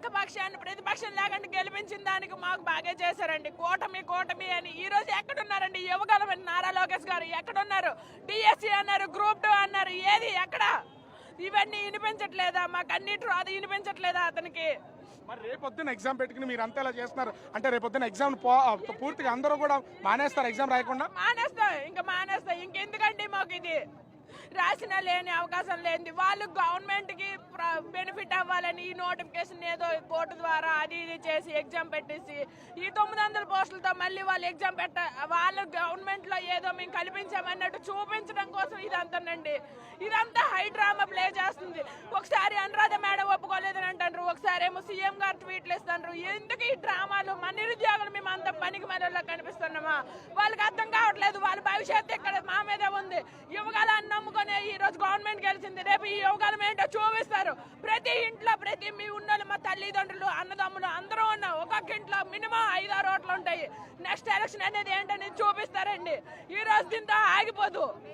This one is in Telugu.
ఏకపక్షాన్ని ప్రతిపక్షం లేకుండా గెలిపించిన దానికి మాకు బాగా చేశారండి. కూటమి కూటమి అని. ఈ రోజు ఎక్కడున్నారండి? యువగలమని నారా లోకేష్ గారు ఎక్కడున్నారు? డిఎస్సి అన్నారు గ్రూప్ టూ అన్నారు ఏది ఎక్కడ? ఇవన్నీ వినిపించట్లేదా? మాకు అన్నిటి అది వినిపించట్లేదా అతనికి? మరి రేపొద్దున ఎగ్జామ్ పెట్టుకుని మీరు అంతా ఇలా చేస్తున్నారు? అంటే రేపొద్దున ఎగ్జామ్ పూర్తిగా అందరూ కూడా మానేస్తారు ఎగ్జామ్ రాయకుండా? మానేస్తా ఇంకా మానేస్తా. ఇంకెందుకండి మాకు ఇది? రాసిన లేని అవకాశం లేనిది. వాళ్ళు గవర్నమెంట్కి బెనిఫిట్ అవ్వాలని ఈ నోటిఫికేషన్ ఏదో కోర్టు ద్వారా అది ఇది చేసి ఎగ్జామ్ పెట్టేసి ఈ తొమ్మిది వందల పోస్టులతో మళ్ళీ వాళ్ళు ఎగ్జామ్ పెట్ట వాళ్ళు గవర్నమెంట్లో ఏదో మేము కల్పించామన్నట్టు చూపించడం కోసం ఇదంతానండి. ఇదంతా హై డ్రామా ప్లే చేస్తుంది. ఒకసారి అనురాధ మేడం ఒప్పుకోలేదని అంటారు ఒకసారి ఏమో సీఎం గారు ట్వీట్లు ఇస్తారు వాళ్ళకి అర్థం కావట్లేదు వాళ్ళ భవిష్యత్తు ఇక్కడ మా మీదే ఉంది. యువగాలని నమ్ముకునే ఈ రోజు గవర్నమెంట్ గెలిచింది రేపు ఈ యువగాలం ఏంటో చూపిస్తారు. ప్రతి ఇంట్లో ప్రతి మీ ఉన్నోళ్ళు మా తల్లిదండ్రులు అన్నదమ్ములు అందరూ ఉన్న ఒక్కొక్క ఇంట్లో మినిమం ఐదారు ఓట్లు ఉంటాయి. నెక్స్ట్ ఎలక్షన్ అనేది ఏంటనేది చూపిస్తారండి. ఈ రోజు దీంతో ఆగిపోదు.